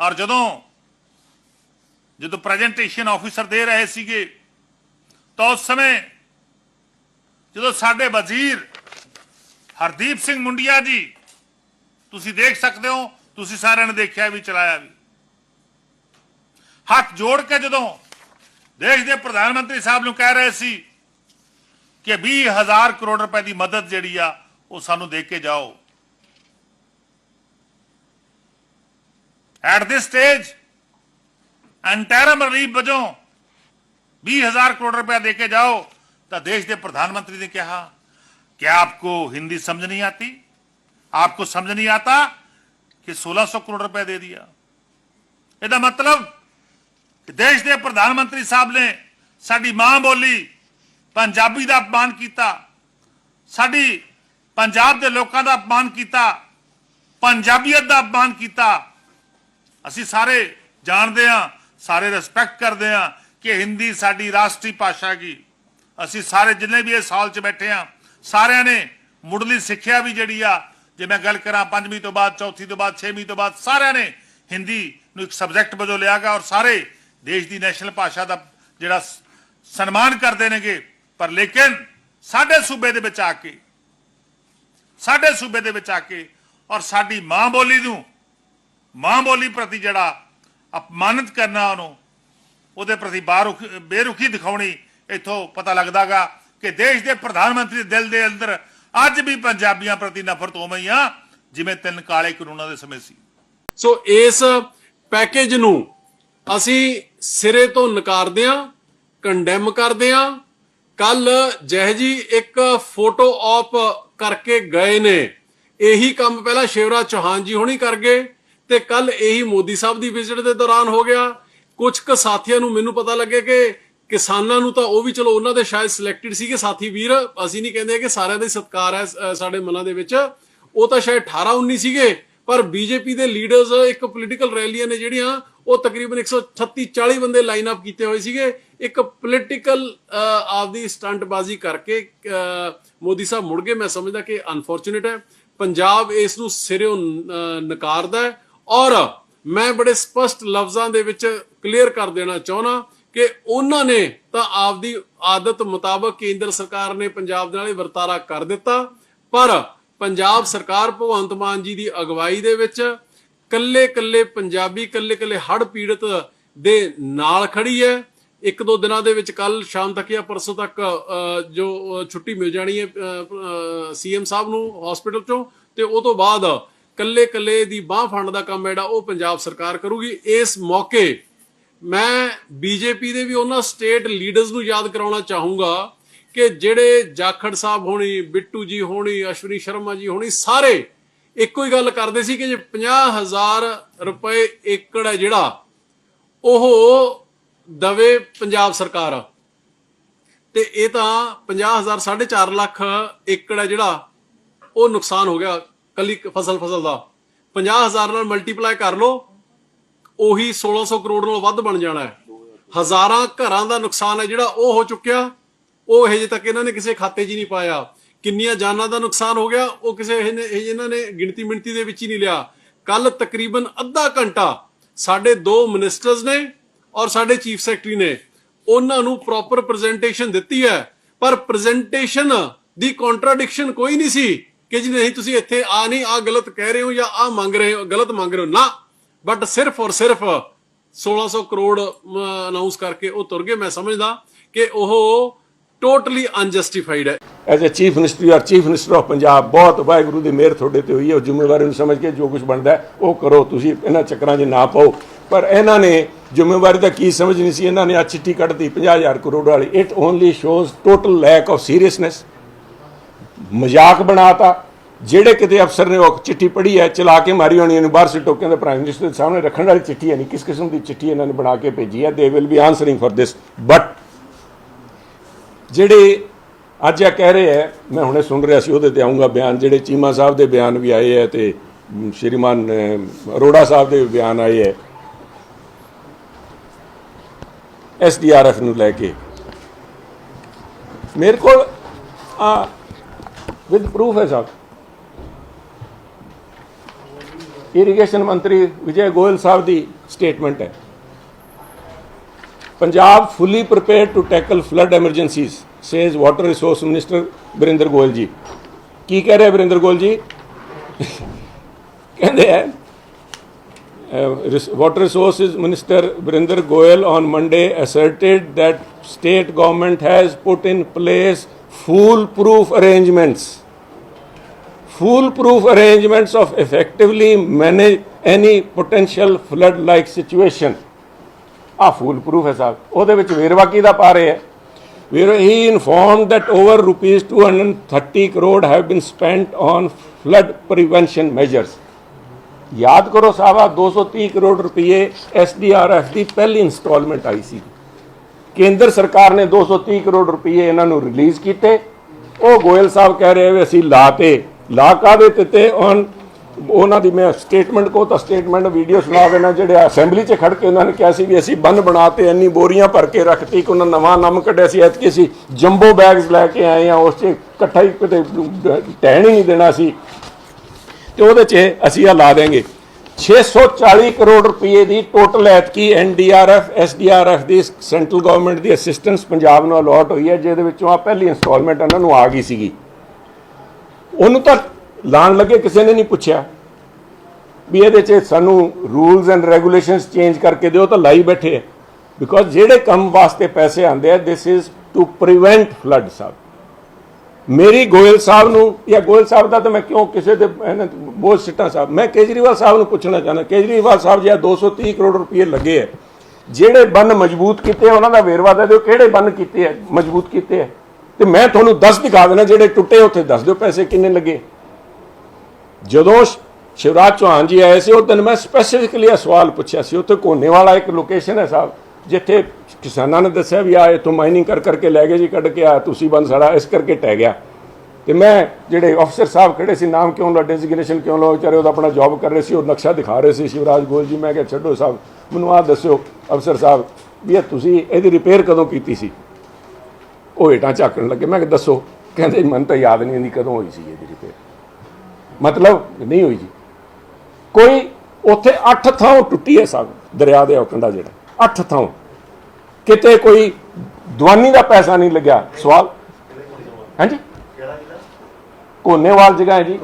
ਔਰ ਜਦੋਂ ਜਦੋਂ ਪ੍ਰੈਜੈਂਟੇਸ਼ਨ ਆਫੀਸਰ ਦੇ ਰਹੇ ਸੀਗੇ, ਤਾਂ ਉਸ ਸਮੇਂ ਜਦੋਂ ਸਾਡੇ ਵਜ਼ੀਰ ਹਰਦੀਪ ਸਿੰਘ ਮੁੰਡਿਆ ਜੀ, ਤੁਸੀਂ ਦੇਖ ਸਕਦੇ ਹੋ, ਤੁਸੀਂ ਸਾਰਿਆਂ ਨੇ ਦੇਖਿਆ ਵੀ ਚਲਾਇਆ ਵੀ। ਹੱਥ ਜੋੜ ਕੇ ਜਦੋਂ ਦੇਸ਼ ਦੇ ਪ੍ਰਧਾਨ ਮੰਤਰੀ ਸਾਹਿਬ ਨੂੰ ਕਹਿ ਰਹੇ ਸੀ ਕਿ 20000 ਕਰੋੜ ਰੁਪਏ ਦੀ ਮਦਦ ਜਿਹੜੀ ਆ, ਉਹ ਸਾਨੂੰ ਦੇ ਕੇ ਜਾਓ। at this stage interim relief ਵਜੋਂ 20000 ਕਰੋੜ रुपया दे के जाओ तो देश के प्रधानमंत्री ने कहा कि आपको हिंदी समझ नहीं आती आपको समझ नहीं आता कि 1600 करोड़ रुपया दे दिया ਇਹਦਾ ਮਤਲਬ ਕਿ ਦੇਸ਼ ਦੇ ਪ੍ਰਧਾਨ ਮੰਤਰੀ ਸਾਹਿਬ ਨੇ ਸਾਡੀ ਮਾਂ ਬੋਲੀ ਪੰਜਾਬੀ ਦਾ ਅਪਮਾਨ ਕੀਤਾ ਸਾਡੀ ਪੰਜਾਬ ਦੇ ਲੋਕਾਂ ਦਾ ਅਪਮਾਨ ਕੀਤਾ ਪੰਜਾਬੀਅਤ ਦਾ ਅਪਮਾਨ ਕੀਤਾ ਅਸੀਂ ਸਾਰੇ ਜਾਣਦੇ ਹਾਂ, ਸਾਰੇ ਰਿਸਪੈਕਟ ਕਰਦੇ ਹਾਂ ਕਿ ਹਿੰਦੀ ਸਾਡੀ ਰਾਸ਼ਟਰੀ ਭਾਸ਼ਾ ਕੀ ਅਸੀਂ ਸਾਰੇ ਜਿੰਨੇ ਵੀ ਇਸ ਹਾਲ 'ਚ ਬੈਠੇ ਹਾਂ, ਸਾਰਿਆਂ ਨੇ ਮੁੱਢਲੀ ਸਿੱਖਿਆ ਵੀ ਜਿਹੜੀ ਆ, ਜੇ ਮੈਂ ਗੱਲ ਕਰਾਂ ਪੰਜਵੀਂ ਤੋਂ ਬਾਅਦ, ਚੌਥੀ ਤੋਂ ਬਾਅਦ, ਛੇਵੀਂ ਤੋਂ ਬਾਅਦ, ਸਾਰਿਆਂ ਨੇ ਹਿੰਦੀ ਨੂੰ ਇੱਕ ਸਬਜੈਕਟ ਵਜੋਂ ਲਿਆ ਗਿਆ ਔਰ ਸਾਰੇ ਦੇਸ਼ ਦੀ ਨੈਸ਼ਨਲ ਭਾਸ਼ਾ ਦਾ ਜਿਹੜਾ ਸਨਮਾਨ ਕਰਦੇ ਨੇਗੇ। ਪਰ ਲੇਕਿਨ ਸਾਡੇ ਸੂਬੇ ਦੇ ਵਿੱਚ ਆ ਕੇ, ਸਾਡੇ ਸੂਬੇ ਦੇ ਵਿੱਚ ਆ ਕੇ ਔਰ ਸਾਡੀ ਮਾਂ ਬੋਲੀ ਨੂੰ ਮਾਂ ਬੋਲੀ ਪ੍ਰਤੀ ਜਿਹੜਾ ਅਪਮਾਨਿਤ ਕਰਨਾ ਉਹਨੂੰ, ਉਹਦੇ ਪ੍ਰਤੀ ਬਾਰੁਖ ਬੇਰੁਖੀ ਦਿਖਾਉਣੀ, ਇੱਥੋਂ ਪਤਾ ਲੱਗਦਾਗਾ ਕਿ ਦੇਸ਼ ਦੇ ਪ੍ਰਧਾਨ ਮੰਤਰੀ ਦਿਲ ਦੇ ਅੰਦਰ ਅੱਜ ਵੀ ਪੰਜਾਬੀਆਂ ਪ੍ਰਤੀ ਨਫ਼ਰਤ ਉਵੇਂ ਆ, ਜਿਵੇਂ ਤਿੰਨ ਕਾਲੇ ਕਾਨੂੰਨਾਂ ਦੇ ਸਮੇਂ ਸੀ। ਸੋ ਇਸ ਪੈਕੇਜ ਨੂੰ ਅਸੀਂ ਸਿਰੇ ਤੋਂ ਨਕਾਰਦੇ ਹਾਂ ਕੰਡੈਮ ਕਰਦੇ ਹਾਂ। ਕੱਲ ਜਹ ਜੀ ਇੱਕ ਫੋਟੋ ਆਪ ਕਰਕੇ ਗਏ ਨੇ। ਇਹੀ ਕੰਮ ਪਹਿਲਾਂ ਸ਼ਿਵਰਾਜ ਚੌਹਾਨ ਜੀ ਹੁਣੀ ਕਰ ਗਏ। ਤੇ ਕੱਲ ਇਹੀ ਮੋਦੀ ਸਾਹਿਬ ਦੀ ਵਿਜ਼ਿਟ ਦੇ ਦੌਰਾਨ ਹੋ ਗਿਆ। ਕੁਝ ਕੁ ਸਾਥੀਆਂ ਨੂੰ ਮੈਨੂੰ ਪਤਾ ਲੱਗਿਆ ਕਿ ਕਿਸਾਨਾਂ ਨੂੰ ਤਾਂ ਉਹ ਵੀ ਚਲੋ ਉਹਨਾਂ ਦੇ ਸ਼ਾਇਦ ਸਿਲੈਕਟਡ ਸੀਗੇ ਸਾਥੀ ਵੀਰ। ਅਸੀਂ ਨਹੀਂ ਕਹਿੰਦੇ ਕਿ ਸਾਰਿਆਂ ਦਾ ਹੀ ਸਤਿਕਾਰ ਹੈ ਸਾਡੇ ਮਨਾਂ ਦੇ ਵਿੱਚ। ਉਹ ਤਾਂ ਸ਼ਾਇਦ 18 19 ਸੀਗੇ, ਪਰ ਬੀਜੇਪੀ ਦੇ ਲੀਡਰਸ ਇੱਕ ਪੋਲੀਟੀਕਲ ਰੈਲੀਆਂ ਨੇ ਜਿਹੜੀਆਂ, ਉਹ ਤਕਰੀਬਨ 136 40 ਬੰਦੇ ਲਾਈਨ ਅਪ ਕੀਤੇ ਹੋਏ ਸੀਗੇ। ਇੱਕ ਪੋਲੀਟੀਕਲ ਆਪਦੀ ਸਟੰਟਬਾਜ਼ੀ ਕਰਕੇ ਮੋਦੀ ਸਾਹਿਬ ਮੁੜ ਗਏ। ਮੈਂ ਸਮਝਦਾ ਕਿ ਅਨਫੋਰਚੂਨੇਟ ਹੈ। ਪੰਜਾਬ ਇਸ ਨੂੰ ਸਿਰਿਓਂ ਨਕਾਰਦਾ ਹੈ। ਔਰ ਮੈਂ ਬੜੇ ਸਪਸ਼ਟ ਲਫ਼ਜ਼ਾਂ ਦੇ ਵਿੱਚ ਕਲੀਅਰ ਕਰ ਦੇਣਾ ਚਾਹੁੰਦਾ ਕਿ ਉਹਨਾਂ ਨੇ ਤਾਂ ਆਪਦੀ ਆਦਤ ਮੁਤਾਬਕ ਕੇਂਦਰ ਸਰਕਾਰ ਨੇ ਪੰਜਾਬ ਦੇ ਨਾਲ ਵਰਤਾਰਾ ਕਰ ਦਿੱਤਾ ਪਰ ਪੰਜਾਬ ਸਰਕਾਰ ਭਗਵੰਤ ਮਾਨ ਜੀ ਦੀ ਅਗਵਾਈ ਦੇ ਵਿੱਚ ਕੱਲੇ ਕੱਲੇ ਪੰਜਾਬੀ ਕੱਲੇ ਕੱਲੇ ਹੜ ਪੀੜਤ ਦੇ ਨਾਲ ਖੜੀ ਹੈ। ਇੱਕ ਦੋ ਦਿਨਾਂ ਦੇ ਵਿੱਚ ਕੱਲ ਸ਼ਾਮ ਤੱਕ ਜਾਂ ਪਰਸੋਂ ਤੱਕ ਅ, ਜੋ ਛੁੱਟੀ ਮਿਲ ਜਾਣੀ ਹੈ ਸੀਐਮ ਸਾਹਿਬ ਨੂੰ ਹਸਪੀਟਲ ਚੋਂ ਤੇ ਉਹ ਤੋਂ ਬਾਅਦ ਕੱਲੇ ਕੱਲੇ ਦੀ ਬਾਹ ਫੰਡ ਦਾ ਕੰਮ ਜਿਹੜਾ, ਉਹ ਪੰਜਾਬ ਸਰਕਾਰ ਕਰੂਗੀ। ਇਸ ਮੌਕੇ ਮੈਂ ਬੀਜੇਪੀ ਦੇ ਵੀ ਉਹਨਾਂ ਸਟੇਟ ਲੀਡਰਸ ਨੂੰ ਯਾਦ ਕਰਾਉਣਾ ਚਾਹੂੰਗਾ ਕਿ ਜਿਹੜੇ ਜਾਖੜ ਸਾਹਿਬ ਹੋਣੀ, ਬਿੱਟੂ ਜੀ ਹੋਣੀ, ਅਸ਼ਵਨੀ ਸ਼ਰਮਾ ਜੀ ਹੋਣੀ, ਸਾਰੇ ਇੱਕੋ ਹੀ ਗੱਲ ਕਰਦੇ ਸੀ ਕਿ ਜੇ 50000 ਰੁਪਏ ਏਕੜ ਹੈ ਜਿਹੜਾ, ਉਹ ਦਵੇ ਪੰਜਾਬ ਸਰਕਾਰ। ਤੇ ਇਹ ਤਾਂ 50000 4.5 ਲੱਖ ਏਕੜ ਹੈ ਜਿਹੜਾ, ਉਹ ਨੁਕਸਾਨ ਹੋ ਗਿਆ। ਕੱਲੀ ਫਸਲ ਫਸਲ ਦਾ। 50000 ਨਾਲ ਮਲਟੀਪਲਾਈ ਕਰ ਲਓ, ਉਹੀ 1600 ਕਰੋੜ ਨਾਲ ਵੱਧ ਬਣ ਜਾਣਾ ਹੈ। ਹਜ਼ਾਰਾਂ ਘਰਾਂ ਦਾ ਨੁਕਸਾਨ ਹੈ ਜਿਹੜਾ ਉਹ ਹੋ ਚੁੱਕਿਆ, ਉਹ ਹਜੇ ਤੱਕ ਇਹਨਾਂ ਨੇ ਕਿਸੇ ਖਾਤੇ 'ਚ ਹੀ ਨਹੀਂ ਪਾਇਆ। ਕਿੰਨੀਆਂ ਜਾਨਾਂ ਦਾ ਨੁਕਸਾਨ ਹੋ ਗਿਆ, ਉਹ ਕਿਸੇ ਇਹਨਾਂ ਨੇ ਗਿਣਤੀ ਮਿਣਤੀ ਦੇ ਵਿੱਚ ਹੀ ਨਹੀਂ ਲਿਆ। ਕੱਲ ਤਕਰੀਬਨ ਅੱਧਾ ਘੰਟਾ ਸਾਡੇ ਦੋ ਮਿਨਿਸਟਰਸ ਨੇ ਔਰ ਸਾਡੇ ਚੀਫ ਸੈਕਟਰੀ ਨੇ ਉਹਨਾਂ ਨੂੰ ਪ੍ਰੋਪਰ ਪ੍ਰੈਜੈਂਟੇਸ਼ਨ ਦਿੱਤੀ ਹੈ। ਪਰ ਪ੍ਰੈਜੈਂਟੇਸ਼ਨ ਦੀ ਕੰਟਰਡਿਕਸ਼ਨ ਕੋਈ ਨਹੀਂ ਸੀ। ਕਿ ਜੀ ਨਹੀਂ, ਤੁਸੀਂ ਇੱਥੇ ਆ ਨਹੀਂ, ਆ ਗਲਤ ਕਹਿ ਰਹੇ ਹੋ ਜਾਂ ਆ ਮੰਗ ਰਹੇ ਹੋ, ਗਲਤ ਮੰਗ ਰਹੇ ਹੋ, ਨਾ। ਬਟ ਸਿਰਫ ਔਰ ਸਿਰਫ 1600 ਕਰੋੜ ਅਨਾਉਂਸ ਕਰਕੇ ਉਹ ਤੁਰ ਗਏ। ਮੈਂ ਸਮਝਦਾ ਕਿ ਉਹ ਟੋਟਲੀ ਅਨਜਸਟੀਫਾਈਡ ਹੈ। As a chief minister you are chief minister of Punjab ਬਹੁਤ ਵਾਹਿਗੁਰੂ ਦੀ ਮਿਹਰ ਤੁਹਾਡੇ ਤੇ ਹੋਈ ਹੈ। ਉਹ ਜ਼ਿੰਮੇਵਾਰੀ ਨੂੰ ਸਮਝ ਕੇ ਜੋ ਕੁਝ ਬਣਦਾ ਉਹ ਕਰੋ। ਤੁਸੀਂ ਇਹਨਾਂ ਚੱਕਰਾਂ 'ਚ ਨਾ ਪਾਓ। ਪਰ ਇਹਨਾਂ ਨੇ ਜ਼ਿੰਮੇਵਾਰੀ ਦਾ ਕੀ ਸਮਝ ਨਹੀਂ ਸੀ? ਇਹਨਾਂ ਨੇ ਆ ਚਿੱਠੀ ਕੱਢਤੀ 50000 ਕਰੋੜ ਵਾਲੀ। It only shows total lack of seriousness ਮਜ਼ਾਕ ਬਣਾਤਾ, ਜਿਹੜੇ ਕਿਤੇ ਅਫਸਰ ਨੇ ਉਹ ਚਿੱਠੀ ਪੜ੍ਹੀ ਹੈ, ਚਲਾ ਕੇ ਮਾਰੀ ਹੋਣੀ, ਇਹਨੂੰ ਬਾਹਰ ਸਿੱਟੋ, ਕਹਿੰਦੇ ਪ੍ਰਾਈਮ ਮਿਨਿਸਟਰ ਦੇ ਸਾਹਮਣੇ ਰੱਖਣ ਵਾਲੀ ਚਿੱਠੀ ਹੈ ਨਹੀਂ ਕਿਸ ਕਿਸਮ ਦੀ ਚਿੱਠੀ ਇਹਨਾਂ ਨੇ ਬਣਾ ਕੇ ਭੇਜੀ ਹੈ they will be answering for this but ਜਿਹੜੇ ਅੱਜ ਇਹ ਕਹਿ ਰਹੇ ਹੈ, ਮੈਂ ਹੁਣੇ ਸੁਣ ਰਿਹਾ ਸੀ, ਉਹਦੇ ਤੇ ਆਉਂਗਾ ਬਿਆਨ, ਜਿਹੜੇ ਚੀਮਾ ਸਾਹਿਬ ਦੇ ਬਿਆਨ ਵੀ ਆਏ ਹੈ ਤੇ ਸ਼੍ਰੀਮਾਨ ਅਰੋੜਾ ਸਾਹਿਬ ਦੇ ਵੀ ਬਿਆਨ ਆਏ ਹੈ ਐਸਡੀਆਰਐਫ ਨੂੰ ਲੈ ਕੇ। ਮੇਰੇ ਕੋਲ, ਆ ਵਿਦ ਪ੍ਰੂਫ ਹੈ ਸਾਹਿਬ ਇਰੀਗੇਸ਼ਨ ਮੰਤਰੀ ਵਿਜੇ ਗੋਇਲ ਸਾਹਿਬ ਦੀ ਸਟੇਟਮੈਂਟ ਹੈ Punjab fully prepared to tackle flood emergencies says water resource minister Barinder Goyal ji ਕੀ ਕਹਿ ਰਹੇ ਬਰਿੰਦਰ ਗੋਇਲ ਜੀ ਕਹਿੰਦੇ ਹੈ uh, Water Resources Minister Birinder Goyal on Monday asserted that state government has put in place fool proof arrangements. Fool proof arrangements of effectively manage any potential flood like situation. ਆ ਫੂਲ proof ਹੈ ਸਾਹਿਬ ਉਹਦੇ ਵਿੱਚ ਵੇਰਵਾਕੀ ਦਾ ਪਾ ਰਹੇ ਹੈ where he inform that over rupees 230 crore have been spent on flood prevention measures ਯਾਦ ਕਰੋ ਸਾਹਿਬਾ 230 ਕਰੋੜ ਰੁਪਏ ਐਸਡੀਆਰਐਫ ਦੀ ਪਹਿਲੀ ਇਨਸਟਾਲਮੈਂਟ ਆਈ ਸੀ ਕੇਂਦਰ ਸਰਕਾਰ ਨੇ 230 ਕਰੋੜ ਰੁਪਏ ਇਹਨਾਂ ਨੂੰ ਰਿਲੀਜ਼ ਕੀਤੇ। ਉਹ ਗੋਇਲ ਸਾਹਿਬ ਕਹਿ ਰਹੇ ਵੀ ਅਸੀਂ ਲਾਤੇ ਲਾ ਕਾਦੇ ਤੇ ਤੇ ਔਨ ਉਹਨਾਂ ਦੀ ਮੈਂ ਸਟੇਟਮੈਂਟ ਕੋ ਤਾਂ ਸਟੇਟਮੈਂਟ ਵੀਡੀਓ ਸੁਣਾ ਦੇਣਾ, ਜਿਹੜੇ ਅਸੈਂਬਲੀ 'ਚ ਖੜ ਕੇ ਉਹਨਾਂ ਨੇ ਕਿਹਾ ਸੀ ਵੀ ਅਸੀਂ ਬੰਨ ਬਣਾਤੇ ਇੰਨੀ ਬੋਰੀਆਂ ਭਰ ਕੇ ਰੱਖਤੀ ਕਿ ਉਹਨਾਂ ਨਵਾਂ ਨਮ ਕੱਢਿਆ ਸੀ। ਐਤਕੀ ਅਸੀਂ ਜੰਬੋ ਬੈਗਸ ਲੈ ਕੇ ਆਏ ਆ ਉਸ 'ਚ ਇਕੱਠਾ ਹੀ ਕਿਤੇ ਟਹਿਣ ਹੀ ਨਹੀਂ ਦੇਣਾ ਸੀ। ਤੇ ਉਹਦੇ 'ਚ ਅਸੀਂ ਆ ਲਾ ਦੇਂਗੇ 640 ਕਰੋੜ ਰੁਪਏ ਦੀ ਟੋਟਲ ਐਤਕੀ ਐਨਡੀਆਰਐਫ ਐਸਡੀਆਰਐਫ ਦੀ ਸੈਂਟਰਲ ਗਵਰਨਮੈਂਟ ਦੀ ਅਸਿਸਟੈਂਸ ਪੰਜਾਬ ਨੂੰ ਅਲਾਟ ਹੋਈ ਹੈ, ਜਿਹਦੇ ਵਿੱਚੋਂ ਆ ਪਹਿਲੀ ਇਨਸਟਾਲਮੈਂਟ ਉਹਨਾਂ ਨੂੰ ਆ ਗਈ ਸੀਗੀ। ਉਹਨੂੰ ਤਾਂ ਲਾਣ ਲੱਗੇ ਕਿਸੇ ਨੇ ਨਹੀਂ ਪੁੱਛਿਆ ਵੀ ਇਹਦੇ 'ਚ ਸਾਨੂੰ ਰੂਲਸ ਐਂਡ ਰੈਗੂਲੇਸ਼ਨਸ ਚੇਂਜ ਕਰਕੇ ਦਿਓ ਤਾਂ ਲਾਈ ਬੈਠੇ ਹੈ ਬਿਕੋਜ਼ ਜਿਹੜੇ ਕੰਮ ਵਾਸਤੇ ਪੈਸੇ ਆਉਂਦੇ ਆ this is to prevent flood ਸਾਹਿਬ। ਮੇਰੀ ਗੋਇਲ ਸਾਹਿਬ ਨੂੰ, ਜਾਂ ਗੋਇਲ ਸਾਹਿਬ ਦਾ ਤਾਂ ਮੈਂ ਕਿਉਂ ਕਿਸੇ ਦੇ, ਇਹਨਾਂ ਤੇ ਬੋਝ ਸਿੱਟਾਂ ਸਾਹਿਬ। ਮੈਂ ਕੇਜਰੀਵਾਲ ਸਾਹਿਬ ਨੂੰ ਪੁੱਛਣਾ ਚਾਹੁੰਦਾ, ਕੇਜਰੀਵਾਲ ਸਾਹਿਬ ਜੀ 230 ਕਰੋੜ ਰੁਪਏ ਲੱਗੇ ਹੈ ਜਿਹੜੇ ਬੰਨ ਮਜ਼ਬੂਤ ਕੀਤੇ ਉਹਨਾਂ ਦਾ ਵੇਰਵਾ ਦੇ ਦਿਓ, ਕਿਹੜੇ ਬੰਨ ਕੀਤੇ ਆ, ਮਜ਼ਬੂਤ ਕੀਤੇ ਆ? ਤੇ ਮੈਂ ਤੁਹਾਨੂੰ ਦੱਸ ਦਿਖਾ ਦੇਣਾ ਜਿਹੜੇ ਟੁੱਟੇ ਉੱਥੇ ਦੱਸ ਦਿਓ ਪੈਸੇ ਕਿੰਨੇ ਲੱਗੇ। ਜਦੋਂ ਸ਼ਿਵਰਾਜ ਚੌਹਾਨ ਜੀ ਆਏ ਸੀ, ਉਹ ਦਿਨ ਮੈਂ ਸਪੈਸੀਫਿਕਲੀ ਇਹ ਸਵਾਲ ਪੁੱਛਿਆ ਸੀ, ਉੱਥੇ ਕੋਨੇ ਵਾਲਾ ਇੱਕ ਲੋਕੇਸ਼ਨ ਹੈ ਸਾਹਿਬ। ਜਿੱਥੇ ਕਿਸਾਨਾਂ ਨੇ ਦੱਸਿਆ ਵੀ ਆ, ਇੱਥੋਂ ਮਾਈਨਿੰਗ ਕਰ ਕਰਕੇ ਲੈ ਗਏ ਜੀ, ਕੱਢ ਕੇ ਆ, ਤੁਸੀਂ ਬੰਦ ਸੜਾ ਇਸ ਕਰਕੇ ਟਹਿ ਗਿਆ। ਤੇ ਮੈਂ ਜਿਹੜੇ ਅਫਸਰ ਸਾਹਿਬ ਖੜੇ ਸੀ, ਨਾਮ ਕਿਉਂ ਲਾ ਡੈਜ਼ਿਗਨੇਸ਼ਨ ਕਿਉਂ ਲਓ, ਵਿਚਾਰੇ ਉਹਦਾ ਆਪਣਾ ਜੌਬ ਕਰ ਰਹੇ ਸੀ, ਉਹ ਨਕਸ਼ਾ ਦਿਖਾ ਰਹੇ ਸੀ, ਸ਼ਿਵਰਾਜ ਗੋਲ ਜੀ, ਮੈਂ ਕਿਹਾ, ਛੱਡੋ ਸਾਹਿਬ, ਮੈਨੂੰ ਆਹ ਦੱਸਿਓ ਅਫਸਰ ਸਾਹਿਬ, ਵੀ ਇਹ ਤੁਸੀਂ ਇਹਦੀ ਰਿਪੇਅਰ ਕਦੋਂ ਕੀਤੀ ਸੀ? ਉਹ ਹੇਠਾਂ ਝਾਕਣ ਲੱਗੇ, ਮੈਂ ਕਿਹਾ, ਦੱਸੋ। ਕਹਿੰਦੇ, ਮੈਨੂੰ ਤਾਂ ਯਾਦ ਨਹੀਂ ਆਉਂਦੀ ਕਦੋਂ ਹੋਈ ਸੀ ਇਹਦੀ ਰਿਪੇਅਰ ਮਤਲਬ, ਨਹੀਂ ਹੋਈ ਜੀ। ਕੋਈ ਉੱਥੇ ਅੱਠ ਥਾਂ ਟੁੱਟੀ ਹੈ ਸਭ ਦਰਿਆ ਦੇ ਕੰਢਾ ਜਿਹੜਾ। ਅੱਠ ਥਾਂ। ਕਿਤੇ ਕੋਈ ਦਵਾਨੀ ਦਾ ਪੈਸਾ ਨਹੀਂ ਲੱਗਿਆ। ਸਵਾਲ? ਹਾਂਜੀ? ਕੋਨੇਵਾਲ ਜਗ੍ਹਾ ਹੈ ਜੀ।